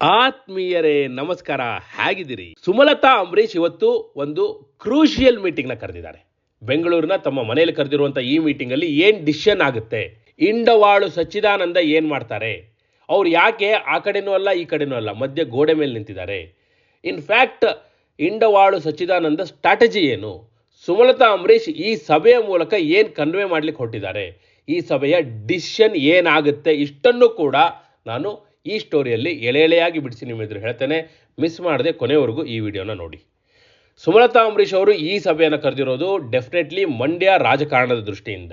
ಆತ್ಮೀಯರೇ, ನಮಸ್ಕಾರ. ಹೇಗಿದ್ದೀರಿ? ಸುಮಲತಾ ಅಂಬರೀಶ್ ಇವತ್ತು ಒಂದು ಕ್ರೂಷಿಯಲ್ ಮೀಟಿಂಗ್ನ ಕರೆದಿದ್ದಾರೆ. ಬೆಂಗಳೂರಿನ ತಮ್ಮ ಮನೆಯಲ್ಲಿ ಕರೆದಿರುವಂಥ ಈ ಮೀಟಿಂಗಲ್ಲಿ ಏನು ಡಿಸಿಷನ್ ಆಗುತ್ತೆ? ಇಂಡವಾಳು ಸಚ್ಚಿದಾನಂದ ಏನು ಮಾಡ್ತಾರೆ? ಅವ್ರು ಯಾಕೆ ಆ ಕಡೆನೂ ಅಲ್ಲ, ಈ ಕಡೆನೂ ಅಲ್ಲ, ಮಧ್ಯೆ ಗೋಡೆ ಮೇಲೆ ನಿಂತಿದ್ದಾರೆ. ಇನ್ಫ್ಯಾಕ್ಟ್ ಇಂಡವಾಳು ಸಚ್ಚಿದಾನಂದ ಸ್ಟ್ರಾಟಜಿ ಏನು? ಸುಮಲತಾ ಅಂಬರೀಶ್ ಈ ಸಭೆಯ ಮೂಲಕ ಏನು ಕನ್ವೆ ಮಾಡ್ಲಿಕ್ಕೆ ಹೊರಟಿದ್ದಾರೆ? ಈ ಸಭೆಯ ಡಿಸಿಷನ್ ಏನಾಗುತ್ತೆ? ಇಷ್ಟನ್ನು ಕೂಡ ನಾನು ಈ ಸ್ಟೋರಿಯಲ್ಲಿ ಎಳೆ ಎಳೆಯಾಗಿ ಬಿಡಿಸಿ ನಿಮ್ಮ ಎದುರು ಹೇಳ್ತೇನೆ. ಮಿಸ್ ಮಾಡದೆ ಕೊನೆವರೆಗೂ ಈ ವಿಡಿಯೋನ ನೋಡಿ. ಸುಮಲತಾ ಅಂಬರೀಶ್ ಅವರು ಈ ಸಭೆಯನ್ನು ಕರೆದಿರೋದು ಡೆಫಿನೆಟ್ಲಿ ಮಂಡ್ಯ ರಾಜಕಾರಣದ ದೃಷ್ಟಿಯಿಂದ.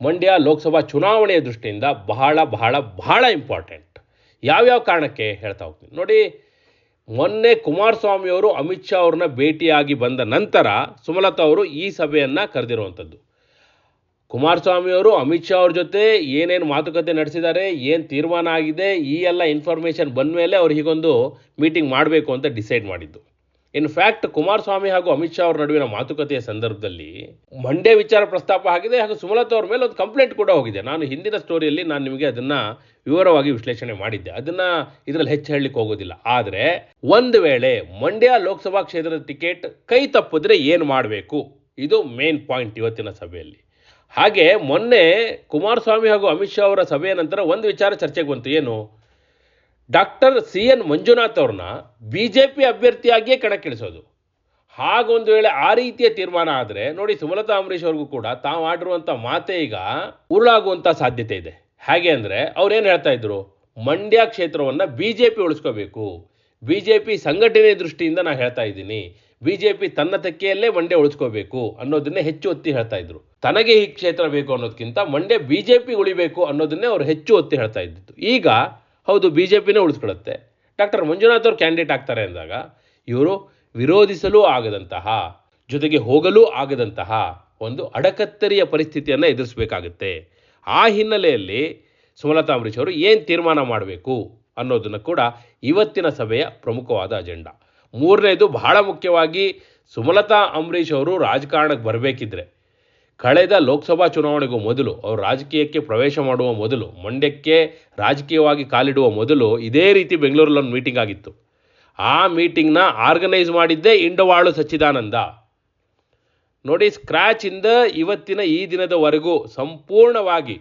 ಮಂಡ್ಯ ಲೋಕಸಭಾ ಚುನಾವಣೆಯ ದೃಷ್ಟಿಯಿಂದ ಬಹಳ ಬಹಳ ಬಹಳ ಇಂಪಾರ್ಟೆಂಟ್ ಯಾವ್ಯಾವ ಕಾರಣಕ್ಕೆ ಹೇಳ್ತಾ ಹೋಗ್ತೀನಿ. ನೋಡಿ, ಮೊನ್ನೆ ಕುಮಾರಸ್ವಾಮಿ ಅವರು ಅಮಿತ್ ಶಾ ಅವ್ರನ್ನ ಭೇಟಿಯಾಗಿ ಬಂದ ನಂತರ ಸುಮಲತಾ ಅವರು ಈ ಸಭೆಯನ್ನು ಕರೆದಿರುವಂಥದ್ದು. ಕುಮಾರಸ್ವಾಮಿ ಅವರು ಅಮಿತ್ ಶಾ ಅವ್ರ ಜೊತೆ ಏನೇನು ಮಾತುಕತೆ ನಡೆಸಿದ್ದಾರೆ, ಏನು ತೀರ್ಮಾನ ಆಗಿದೆ, ಈ ಎಲ್ಲ ಇನ್ಫಾರ್ಮೇಷನ್ ಬಂದ ಮೇಲೆ ಅವ್ರು ಹೀಗೊಂದು ಮೀಟಿಂಗ್ ಮಾಡಬೇಕು ಅಂತ ಡಿಸೈಡ್ ಮಾಡಿದ್ದು. ಇನ್ಫ್ಯಾಕ್ಟ್ ಕುಮಾರಸ್ವಾಮಿ ಹಾಗೂ ಅಮಿತ್ ಶಾ ಅವ್ರ ನಡುವಿನ ಮಾತುಕತೆಯ ಸಂದರ್ಭದಲ್ಲಿ ಮಂಡ್ಯ ವಿಚಾರ ಪ್ರಸ್ತಾಪ ಆಗಿದೆ ಹಾಗೂ ಸುಮಲತಾ ಅವ್ರ ಮೇಲೆ ಒಂದು ಕಂಪ್ಲೇಂಟ್ ಕೂಡ ಹೋಗಿದೆ. ನಾನು ಹಿಂದಿನ ಸ್ಟೋರಿಯಲ್ಲಿ ನಾನು ನಿಮಗೆ ಅದನ್ನು ವಿವರವಾಗಿ ವಿಶ್ಲೇಷಣೆ ಮಾಡಿದ್ದೆ. ಅದನ್ನು ಇದರಲ್ಲಿ ಹೆಚ್ಚು ಹೇಳಲಿಕ್ಕೆ ಹೋಗೋದಿಲ್ಲ. ಆದರೆ ಒಂದು ವೇಳೆ ಮಂಡ್ಯ ಲೋಕಸಭಾ ಕ್ಷೇತ್ರದ ಟಿಕೆಟ್ ಕೈ ತಪ್ಪಿದ್ರೆ ಏನು ಮಾಡಬೇಕು? ಇದು ಮೇನ್ ಪಾಯಿಂಟ್ ಇವತ್ತಿನ ಸಭೆಯಲ್ಲಿ. ಹಾಗೆ ಮೊನ್ನೆ ಕುಮಾರಸ್ವಾಮಿ ಹಾಗೂ ಅಮಿತ್ ಶಾ ಅವರ ಸಭೆಯ ನಂತರ ಒಂದು ವಿಚಾರ ಚರ್ಚೆಗೆ ಬಂತು. ಏನು? ಡಾಕ್ಟರ್ ಸಿ ಎನ್ ಮಂಜುನಾಥ್ ಅವ್ರನ್ನ ಬಿ ಜೆ ಪಿ ಅಭ್ಯರ್ಥಿಯಾಗಿಯೇ ಕಣಕ್ಕಿಳಿಸೋದು. ಹಾಗೊಂದು ವೇಳೆ ಆ ರೀತಿಯ ತೀರ್ಮಾನ ಆದರೆ ನೋಡಿ ಸುಮಲತಾ ಅಂಬರೀಷ್ ಅವ್ರಿಗೂ ಕೂಡ ತಾವು ಆಡಿರುವಂಥ ಮಾತೆ ಈಗ ಉರುಳಾಗುವಂಥ ಸಾಧ್ಯತೆ ಇದೆ. ಹೇಗೆ ಅಂದರೆ ಅವ್ರೇನು ಹೇಳ್ತಾ ಇದ್ರು? ಮಂಡ್ಯ ಕ್ಷೇತ್ರವನ್ನು ಬಿ ಜೆ ಪಿ ಉಳಿಸ್ಕೋಬೇಕು. ಬಿ ಜೆ ಪಿ ಸಂಘಟನೆ ದೃಷ್ಟಿಯಿಂದ ನಾನು ಹೇಳ್ತಾ ಇದ್ದೀನಿ. ಬಿ ಜೆ ಪಿ ತನ್ನ ತೆಕ್ಕೆಯಲ್ಲೇ ಮಂಡ್ಯ ಉಳಿಸ್ಕೋಬೇಕು ಅನ್ನೋದನ್ನೇ ಹೆಚ್ಚು ಒತ್ತಿ ಹೇಳ್ತಾ ಇದ್ರು. ತನಗೆ ಈ ಕ್ಷೇತ್ರ ಬೇಕು ಅನ್ನೋದಕ್ಕಿಂತ ಮಂಡ್ಯ ಬಿ ಜೆ ಪಿ ಉಳಿಬೇಕು ಅನ್ನೋದನ್ನೇ ಅವರು ಹೆಚ್ಚು ಒತ್ತಿ ಹೇಳ್ತಾ ಇದ್ದಿತ್ತು ಈಗ ಹೌದು ಬಿ ಜೆ ಪಿನೇ ಉಳಿಸ್ಕೊಳ್ಳುತ್ತೆ. ಡಾಕ್ಟರ್ ಮಂಜುನಾಥ್ ಅವರು ಕ್ಯಾಂಡಿಡೇಟ್ ಆಗ್ತಾರೆ ಅಂದಾಗ, ಇವರು ವಿರೋಧಿಸಲು ಆಗದಂತಹ, ಜೊತೆಗೆ ಹೋಗಲು ಆಗದಂತಹ ಒಂದು ಅಡಕತ್ತರಿಯ ಪರಿಸ್ಥಿತಿಯನ್ನು ಎದುರಿಸಬೇಕಾಗುತ್ತೆ. ಆ ಹಿನ್ನೆಲೆಯಲ್ಲಿ ಸುಮಲತಾ ಅಂಬರೀಶ್ ಅವರು ಏನು ತೀರ್ಮಾನ ಮಾಡಬೇಕು? ಅನ್ನೋದನ್ನು ಕೂಡ ಇವತ್ತಿನ ಸಭೆಯ ಪ್ರಮುಖವಾದ ಅಜೆಂಡಾ. ಮೂರನೇದು ಬಹಳ ಮುಖ್ಯವಾಗಿ ಸುಮಲತಾ ಅಂಬರೀಷ್ ಅವರು ರಾಜಕಾರಣಕ್ಕೆ ಬರಬೇಕಿದ್ರೆ. ಕಳೆದ ಲೋಕಸಭಾ ಚುನಾವಣೆಗೂ ಮೊದಲು ಅವರು ರಾಜಕೀಯಕ್ಕೆ ಪ್ರವೇಶ ಮಾಡುವ ಮೊದಲು, ಮಂಡ್ಯಕ್ಕೆ ರಾಜಕೀಯವಾಗಿ ಕಾಲಿಡುವ ಮೊದಲು ಇದೇ ರೀತಿ ಬೆಂಗಳೂರಲ್ಲಿ ಒಂದು ಮೀಟಿಂಗ್ ಆಗಿತ್ತು. ಆ ಮೀಟಿಂಗ್ನ ಆರ್ಗನೈಸ್ ಮಾಡಿದ್ದೇ ಇಂಡವಾಳು ಸಚ್ಚಿದಾನಂದ. ನೋಡಿ ಸ್ಕ್ರ್ಯಾಚಿಂದ ಇವತ್ತಿನ ಈ ದಿನದವರೆಗೂ ಸಂಪೂರ್ಣವಾಗಿ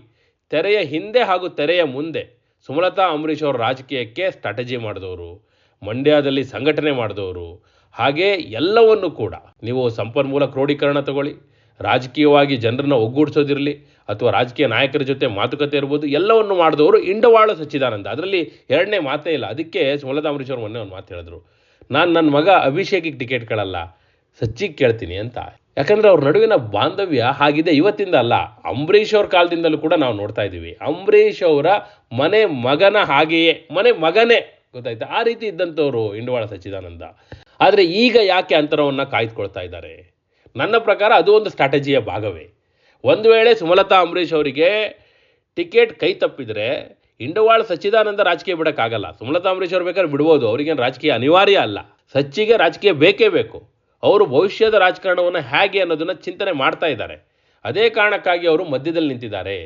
ತೆರೆಯ ಹಿಂದೆ ಹಾಗೂ ತೆರೆಯ ಮುಂದೆ ಸುಮಲತಾ ಅಂಬರೀಷ್ ಅವರು ರಾಜಕೀಯಕ್ಕೆ ಸ್ಟ್ರಾಟಜಿ ಮಾಡಿದವರು, ಮಂಡ್ಯದಲ್ಲಿ ಸಂಘಟನೆ ಮಾಡಿದವರು, ಹಾಗೆ ಎಲ್ಲವನ್ನು ಕೂಡ. ನೀವು ಸಂಪನ್ಮೂಲ ಕ್ರೋಢೀಕರಣ ತಗೊಳ್ಳಿ, ರಾಜಕೀಯವಾಗಿ ಜನರನ್ನ ಒಗ್ಗೂಡಿಸೋದಿರಲಿ, ಅಥವಾ ರಾಜಕೀಯ ನಾಯಕರ ಜೊತೆ ಮಾತುಕತೆ ಇರ್ಬೋದು, ಎಲ್ಲವನ್ನು ಮಾಡಿದವರು ಇಂಡವಾಳ ಸಚ್ಚಿದಾನಂದ. ಅದರಲ್ಲಿ ಎರಡನೇ ಮಾತೇ ಇಲ್ಲ. ಅದಕ್ಕೆ ಸುಮಲತಾ ಅಂಬರೀಷ್ ಅವರು ಮೊನ್ನೆ ಒಂದು ಮಾತು ಹೇಳಿದ್ರು. ನಾನು ನನ್ನ ಮಗ ಅಭಿಷೇಕಿಗೆ ಟಿಕೆಟ್ ಕೇಳಲ್ಲ ಸಚ್ಚಿಗೆ ಕೇಳ್ತೀನಿ ಅಂತ. ಯಾಕಂದ್ರೆ ಅವ್ರ ನಡುವಿನ ಬಾಂಧವ್ಯ ಹಾಗಿದೆ. ಇವತ್ತಿಂದ ಅಲ್ಲ, ಅಂಬರೀಷ್ ಅವ್ರ ಕಾಲದಿಂದಲೂ ಕೂಡ ನಾವು ನೋಡ್ತಾ ಇದ್ದೀವಿ. ಅಂಬರೀಷ್ ಅವರ ಮನೆ ಮಗನ ಹಾಗೆಯೇ, ಮನೆ ಮಗನೇ ಗೊತ್ತಾಯ್ತಾ? ಆ ರೀತಿ ಇದ್ದಂಥವ್ರು ಇಂಡವಾಳ ಸಚ್ಚಿದಾನಂದ. ಆದರೆ ಈಗ ಯಾಕೆ ಅಂತರವನ್ನು ಕಾಯ್ದುಕೊಳ್ತಾ ಇದ್ದಾರೆ? ನನ್ನ ಪ್ರಕಾರ ಅದು ಒಂದು ಸ್ಟ್ರಾಟಜಿಯ ಭಾಗವೇ. ಒಂದು ವೇಳೆ ಸುಮಲತಾ ಅಂಬರೀಷ್ ಅವರಿಗೆ ಟಿಕೆಟ್ ಕೈ ತಪ್ಪಿದರೆ ಇಂಡವಾಳ ಸಚ್ಚಿದಾನಂದ ರಾಜಕೀಯ ಬಿಡೋಕ್ಕಾಗಲ್ಲ. ಸುಮಲತಾ ಅಂಬರೀಷ್ ಅವ್ರು ಬೇಕಾದ್ರೆ ಬಿಡ್ಬೋದು. ಅವ್ರಿಗೇನು ರಾಜಕೀಯ ಅನಿವಾರ್ಯ ಅಲ್ಲ. ಸಚ್ಚಿಗೆ ರಾಜಕೀಯ ಬೇಕೇ ಬೇಕು. ಅವರು ಭವಿಷ್ಯದ ರಾಜಕಾರಣವನ್ನು ಹೇಗೆ ಅನ್ನೋದನ್ನು ಚಿಂತನೆ ಮಾಡ್ತಾ ಇದ್ದಾರೆ. ಅದೇ ಕಾರಣಕ್ಕಾಗಿ ಅವರು ಮಧ್ಯದಲ್ಲಿ ನಿಂತಿದ್ದಾರೆ.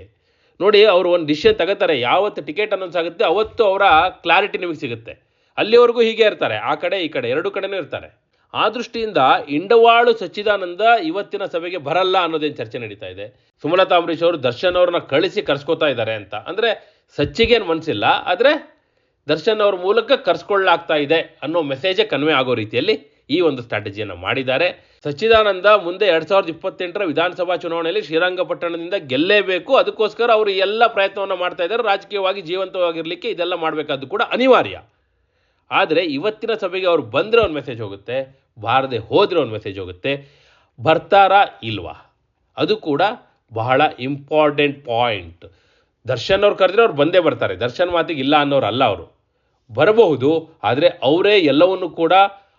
ನೋಡಿ, ಅವರು ಒಂದು ಡಿಸಿಷನ್ ತಗೋತಾರೆ, ಯಾವತ್ತು ಟಿಕೆಟ್ ಅನೌನ್ಸ್ ಆಗುತ್ತೆ ಅವತ್ತು ಅವರ ಕ್ಲಾರಿಟಿ ನಿಮಗೆ ಸಿಗುತ್ತೆ. ಅಲ್ಲಿವರೆಗೂ ಹೀಗೆ ಇರ್ತಾರೆ, ಆ ಕಡೆ, ಈ ಕಡೆ, ಎರಡು ಕಡೆನೂ ಇರ್ತಾರೆ. ಆ ದೃಷ್ಟಿಯಿಂದ ಇಂಡವಾಳು ಸಚ್ಚಿದಾನಂದ ಇವತ್ತಿನ ಸಭೆಗೆ ಬರಲ್ಲ ಅನ್ನೋದೇನು ಚರ್ಚೆ ನಡೀತಾ ಇದೆ. ಸುಮಲತಾ ಅಂಬರೀಶ್ ಅವರು ದರ್ಶನ್ ಅವ್ರನ್ನ ಕಳಿಸಿ ಕರ್ಸ್ಕೋತಾ ಇದ್ದಾರೆ ಅಂತ. ಅಂದರೆ ಸಚ್ಚಿಗೇನು ಮನಸ್ಸಿಲ್ಲ ಆದರೆ ದರ್ಶನ್ ಅವ್ರ ಮೂಲಕ ಕರ್ಸ್ಕೊಳ್ಳಾಗ್ತಾ ಇದೆ ಅನ್ನೋ ಮೆಸೇಜೇ ಕನ್ವೆ ಆಗೋ ರೀತಿಯಲ್ಲಿ ಈ ಒಂದು ಸ್ಟ್ರಾಟಜಿಯನ್ನು ಮಾಡಿದ್ದಾರೆ. ಸಚ್ಚಿದಾನಂದ ಮುಂದೆ ಎರಡ್ ಸಾವಿರದ ಇಪ್ಪತ್ತೆಂಟರ ವಿಧಾನಸಭಾ ಚುನಾವಣೆಯಲ್ಲಿ ಶ್ರೀರಂಗಪಟ್ಟಣದಿಂದ ಗೆಲ್ಲೇಬೇಕು. ಅದಕ್ಕೋಸ್ಕರ ಅವರು ಎಲ್ಲ ಪ್ರಯತ್ನವನ್ನು ಮಾಡ್ತಾ ಇದ್ದಾರೆ. ರಾಜಕೀಯವಾಗಿ ಜೀವಂತವಾಗಿರಲಿಕ್ಕೆ ಇದೆಲ್ಲ ಮಾಡಬೇಕಾದ್ದು ಕೂಡ ಅನಿವಾರ್ಯ. ಆದರೆ ಇವತ್ತಿನ ಸಭೆಗೆ ಅವರು ಬಂದರೆ ಒಂದು ಮೆಸೇಜ್ ಹೋಗುತ್ತೆ, ಬಾರದೆ ಹೋದರೆ ಒಂದು ಮೆಸೇಜ್ ಹೋಗುತ್ತೆ. ಬರ್ತಾರಾ ಇಲ್ವಾ? ಅದು ಕೂಡ ಬಹಳ ಇಂಪಾರ್ಟೆಂಟ್ ಪಾಯಿಂಟ್ ದರ್ಶನ್ ಅವ್ರು ಕರೆದ್ರೆ ಅವ್ರು ಬಂದೇ ಬರ್ತಾರೆ. ದರ್ಶನ್ ಮಾತಿಗೆ ಇಲ್ಲ ಅನ್ನೋರು ಅಲ್ಲ ಅವರು. ಬರಬಹುದು, ಆದರೆ ಅವರೇ ಎಲ್ಲವನ್ನು ಕೂಡ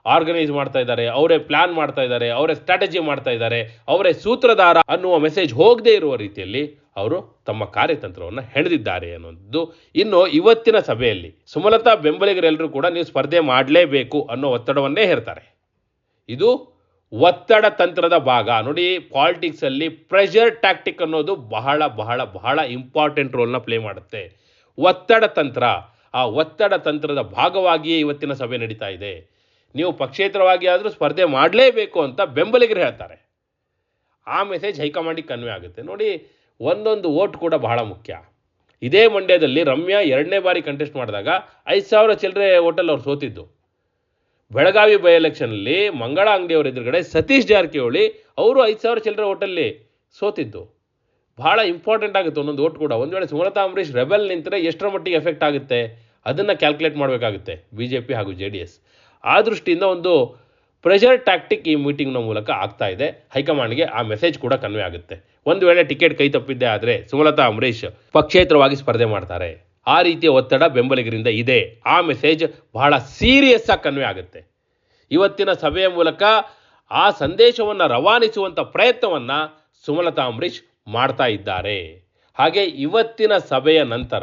ಆರ್ಗನೈಸ್ ಮಾಡ್ತಾ ಇದ್ದಾರೆ, ಅವರೇ ಪ್ಲಾನ್ ಮಾಡ್ತಾ ಇದ್ದಾರೆ, ಅವರೇ ಸ್ಟ್ರಾಟಜಿ ಮಾಡ್ತಾ ಇದ್ದಾರೆ, ಅವರೇ ಸೂತ್ರಧಾರ ಅನ್ನುವ ಮೆಸೇಜ್ ಹೋಗದೇ ಇರುವ ರೀತಿಯಲ್ಲಿ ಅವರು ತಮ್ಮ ಕಾರ್ಯತಂತ್ರವನ್ನು ಹೆಣೆದಿದ್ದಾರೆ ಅನ್ನೋದು ಇನ್ನು ಇವತ್ತಿನ ಸಭೆಯಲ್ಲಿ. ಸುಮಲತಾ ಬೆಂಬಲಿಗರೆಲ್ಲರೂ ಕೂಡ ನೀವು ಸ್ಪರ್ಧೆ ಮಾಡಲೇಬೇಕು ಅನ್ನೋ ಒತ್ತಡವನ್ನೇ ಹೇರ್ತಾರೆ. ಇದು ಒತ್ತಡ ತಂತ್ರದ ಭಾಗ. ನೋಡಿ ಪಾಲಿಟಿಕ್ಸಲ್ಲಿ ಪ್ರೆಷರ್ ಟ್ಯಾಕ್ಟಿಕ್ ಅನ್ನೋದು ಬಹಳ ಬಹಳ ಬಹಳ ಇಂಪಾರ್ಟೆಂಟ್ ರೋಲ್ನ ಪ್ಲೇ ಮಾಡುತ್ತೆ. ಒತ್ತಡ ತಂತ್ರ. ಆ ಒತ್ತಡ ತಂತ್ರದ ಭಾಗವಾಗಿಯೇ ಇವತ್ತಿನ ಸಭೆ ನಡೀತಾ ಇದೆ. ನೀವು ಪಕ್ಷೇತರವಾಗಿ ಆದರೂ ಸ್ಪರ್ಧೆ ಮಾಡಲೇಬೇಕು ಅಂತ ಬೆಂಬಲಿಗರು ಹೇಳ್ತಾರೆ. ಆ ಮೆಸೇಜ್ ಹೈಕಮಾಂಡಿಗೆ ಕನ್ವೆ ಆಗುತ್ತೆ. ನೋಡಿ, ಒಂದೊಂದು ಓಟ್ ಕೂಡ ಬಹಳ ಮುಖ್ಯ. ಇದೇ ಮಂಡ್ಯದಲ್ಲಿ ರಮ್ಯಾ ಎರಡನೇ ಬಾರಿ ಕಂಟೆಸ್ಟ್ ಮಾಡಿದಾಗ ಐದು ಸಾವಿರ ಚಿಲ್ಲರೆ ಓಟಲ್ಲಿ ಅವ್ರು ಸೋತಿದ್ದು. ಬೆಳಗಾವಿ ಬೈ ಎಲೆಕ್ಷನಲ್ಲಿ ಮಂಗಳ ಅಂಗಡಿಯವರ ಎದುರುಗಡೆ ಸತೀಶ್ ಜಾರಕಿಹೊಳಿ ಅವರು ಐದು ಸಾವಿರ ಚಿಲ್ಲರೆ ಓಟಲ್ಲಿ ಸೋತಿದ್ದು. ಭಾಳ ಇಂಪಾರ್ಟೆಂಟ್ ಆಗುತ್ತೆ ಒಂದೊಂದು ಓಟ್ ಕೂಡ. ಒಂದು ವೇಳೆ ಸುಮಲತಾ ಅಂಬರೀಷ್ ರೆಬೆಲ್ ನಿಂತರೆ ಎಷ್ಟರ ಮಟ್ಟಿಗೆ ಎಫೆಕ್ಟ್ ಆಗುತ್ತೆ? ಅದನ್ನು ಕ್ಯಾಲ್ಕುಲೇಟ್ ಮಾಡಬೇಕಾಗುತ್ತೆ. ಬಿ ಜೆ ಪಿ ಹಾಗೂ ಜೆ ಡಿ ಎಸ್ ಆ ದೃಷ್ಟಿಯಿಂದ ಒಂದು ಪ್ರೆಷರ್ ಟ್ಯಾಕ್ಟಿಕ್ ಈ ಮೀಟಿಂಗ್ನ ಮೂಲಕ ಆಗ್ತಾ ಇದೆ. ಹೈಕಮಾಂಡ್ಗೆ ಆ ಮೆಸೇಜ್ ಕೂಡ ಕನ್ವೆ ಆಗುತ್ತೆ. ಒಂದು ವೇಳೆ ಟಿಕೆಟ್ ಕೈ ತಪ್ಪಿದ್ದೆ ಆದರೆ ಸುಮಲತಾ, ಅಂಬರೀಷ್ ಪಕ್ಷೇತರವಾಗಿ ಸ್ಪರ್ಧೆ ಮಾಡ್ತಾರೆ. ಆ ರೀತಿಯ ಒತ್ತಡ ಬೆಂಬಲಿಗರಿಂದ ಇದೆ. ಆ ಮೆಸೇಜ್ ಬಹಳ ಸೀರಿಯಸ್ ಆಗಿ ಕನ್ವೆ ಆಗುತ್ತೆ. ಇವತ್ತಿನ ಸಭೆಯ ಮೂಲಕ ಆ ಸಂದೇಶವನ್ನು ರವಾನಿಸುವಂಥ ಪ್ರಯತ್ನವನ್ನು ಸುಮಲತಾ, ಅಂಬರೀಷ್ ಮಾಡ್ತಾ ಇದ್ದಾರೆ. ಹಾಗೆ ಇವತ್ತಿನ ಸಭೆಯ ನಂತರ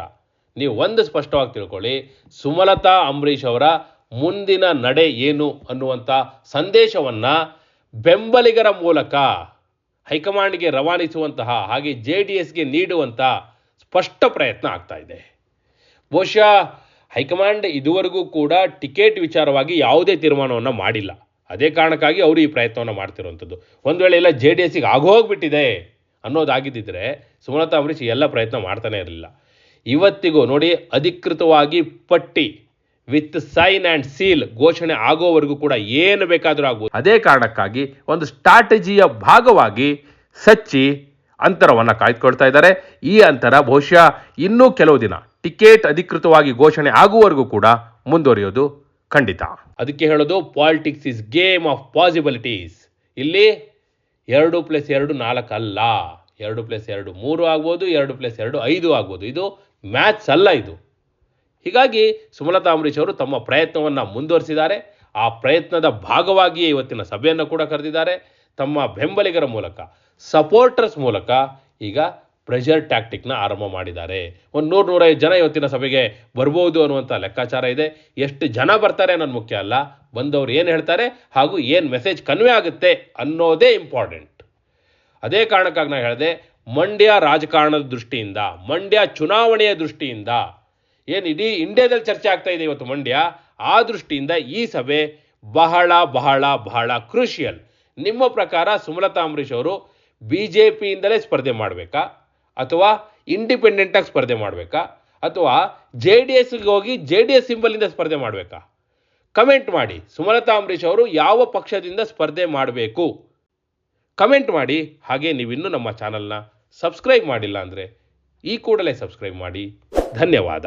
ನೀವು ಒಂದು ಸ್ಪಷ್ಟವಾಗಿ ತಿಳ್ಕೊಳ್ಳಿ, ಸುಮಲತಾ, ಅಂಬರೀಷ್ ಅವರ ಮುಂದಿನ ನಡೆ ಏನು ಅನ್ನುವಂಥ ಸಂದೇಶವನ್ನು ಬೆಂಬಲಿಗರ ಮೂಲಕ ಹೈಕಮಾಂಡ್ಗೆ ರವಾನಿಸುವಂತಹ ಹಾಗೆ ಜೆ ಡಿ ಎಸ್ಗೆ ನೀಡುವಂಥ ಸ್ಪಷ್ಟ ಪ್ರಯತ್ನ ಆಗ್ತಾ ಇದೆ. ಬಹುಶಃ ಹೈಕಮಾಂಡ್ ಇದುವರೆಗೂ ಕೂಡ ಟಿಕೆಟ್ ವಿಚಾರವಾಗಿ ಯಾವುದೇ ತೀರ್ಮಾನವನ್ನು ಮಾಡಿಲ್ಲ. ಅದೇ ಕಾರಣಕ್ಕಾಗಿ ಅವರು ಈ ಪ್ರಯತ್ನವನ್ನು ಮಾಡ್ತಿರುವಂಥದ್ದು. ಒಂದು ವೇಳೆ ಎಲ್ಲ ಜೆ ಡಿ ಎಸ್ಸಿಗೆ ಆಗೋಗ್ಬಿಟ್ಟಿದೆ ಅನ್ನೋದಾಗಿದ್ದಿದ್ರೆ ಸುಮಲತಾ ಅಂಬರೀಷ್ ಎಲ್ಲ ಪ್ರಯತ್ನ ಮಾಡ್ತಾನೆ ಇರಲಿಲ್ಲ. ಇವತ್ತಿಗೂ ನೋಡಿ ಅಧಿಕೃತವಾಗಿ ಪಟ್ಟಿ ವಿತ್ ಸೈನ್ ಆ್ಯಂಡ್ ಸೀಲ್ ಘೋಷಣೆ ಆಗೋವರೆಗೂ ಕೂಡ ಏನು ಬೇಕಾದರೂ ಆಗ್ಬೋದು. ಅದೇ ಕಾರಣಕ್ಕಾಗಿ ಒಂದು ಸ್ಟ್ರಾಟಜಿಯ ಭಾಗವಾಗಿ ಸಚ್ಚಿ ಅಂತರವನ್ನು ಕಾಯ್ದುಕೊಳ್ತಾ ಇದ್ದಾರೆ. ಈ ಅಂತರ ಬಹುಶಃ ಇನ್ನೂ ಕೆಲವು ದಿನ ಟಿಕೆಟ್ ಅಧಿಕೃತವಾಗಿ ಘೋಷಣೆ ಆಗುವವರೆಗೂ ಕೂಡ ಮುಂದುವರಿಯೋದು ಖಂಡಿತ. ಅದಕ್ಕೆ ಹೇಳೋದು, politics is game of possibilities. ಇಲ್ಲಿ ಎರಡು ಪ್ಲಸ್ ಎರಡು ನಾಲ್ಕು ಅಲ್ಲ. ಎರಡು ಪ್ಲಸ್ ಎರಡು ಮೂರು ಆಗ್ಬೋದು, ಎರಡು ಪ್ಲಸ್ ಎರಡು ಐದು ಆಗ್ಬೋದು. ಇದು ಮ್ಯಾಥ್ಸ್ ಅಲ್ಲ ಇದು. ಹೀಗಾಗಿ ಸುಮಲತಾ ಅಂಬರೀಷ್ ಅವರು ತಮ್ಮ ಪ್ರಯತ್ನವನ್ನು ಮುಂದುವರಿಸಿದ್ದಾರೆ. ಆ ಪ್ರಯತ್ನದ ಭಾಗವಾಗಿಯೇ ಇವತ್ತಿನ ಸಭೆಯನ್ನು ಕೂಡ ಕರೆದಿದ್ದಾರೆ. ತಮ್ಮ ಬೆಂಬಲಿಗರ ಮೂಲಕ ಸಪೋರ್ಟರ್ಸ್ ಮೂಲಕ ಈಗ ಪ್ರೆಷರ್ ಟ್ಯಾಕ್ಟಿಕ್ನ ಆರಂಭ ಮಾಡಿದ್ದಾರೆ. ಒಂದು ನೂರು ನೂರೈದು ಜನ ಇವತ್ತಿನ ಸಭೆಗೆ ಬರ್ಬೋದು ಅನ್ನುವಂಥ ಲೆಕ್ಕಾಚಾರ ಇದೆ. ಎಷ್ಟು ಜನ ಬರ್ತಾರೆ ಅನ್ನೋದು ಮುಖ್ಯ ಅಲ್ಲ. ಬಂದವರು ಏನು ಹೇಳ್ತಾರೆ ಹಾಗೂ ಏನು ಮೆಸೇಜ್ ಕನ್ವೆ ಆಗುತ್ತೆ ಅನ್ನೋದೇ ಇಂಪಾರ್ಟೆಂಟ್ ಅದೇ ಕಾರಣಕ್ಕಾಗಿ ನಾನು ಹೇಳಿದೆ, ಮಂಡ್ಯ ರಾಜಕಾರಣದ ದೃಷ್ಟಿಯಿಂದ, ಮಂಡ್ಯ ಚುನಾವಣೆಯ ದೃಷ್ಟಿಯಿಂದ ಏನು ಇಡೀ ಇಂಡಿಯಾದಲ್ಲಿ ಚರ್ಚೆ ಆಗ್ತಾ ಇದೆ ಇವತ್ತು ಮಂಡ್ಯ, ಆ ದೃಷ್ಟಿಯಿಂದ ಈ ಸಭೆ ಬಹಳ ಬಹಳ ಬಹಳ ಕ್ರೂಷಿಯಲ್ ನಿಮ್ಮ ಪ್ರಕಾರ ಸುಮಲತಾ ಅಂಬರೀಷ್ ಅವರು ಬಿ ಜೆ ಪಿಯಿಂದಲೇ ಸ್ಪರ್ಧೆ ಮಾಡಬೇಕಾ? ಅಥವಾ ಇಂಡಿಪೆಂಡೆಂಟಾಗಿ ಸ್ಪರ್ಧೆ ಮಾಡಬೇಕಾ? ಅಥವಾ ಜೆ ಡಿ ಎಸ್ಗೆ ಹೋಗಿ ಜೆ ಡಿ ಎಸ್ ಸಿಂಬಲಿಂದ ಸ್ಪರ್ಧೆ ಮಾಡಬೇಕಾ? ಕಮೆಂಟ್ ಮಾಡಿ. ಸುಮಲತಾ ಅಂಬರೀಷ್ ಅವರು ಯಾವ ಪಕ್ಷದಿಂದ ಸ್ಪರ್ಧೆ ಮಾಡಬೇಕು? ಕಮೆಂಟ್ ಮಾಡಿ. ಹಾಗೆ ನೀವಿನ್ನೂ ನಮ್ಮ ಚಾನಲ್ನ ಸಬ್ಸ್ಕ್ರೈಬ್ ಮಾಡಿಲ್ಲ ಅಂದರೆ ಈ ಕೂಡಲೇ ಸಬ್ಸ್ಕ್ರೈಬ್ ಮಾಡಿ. ಧನ್ಯವಾದ.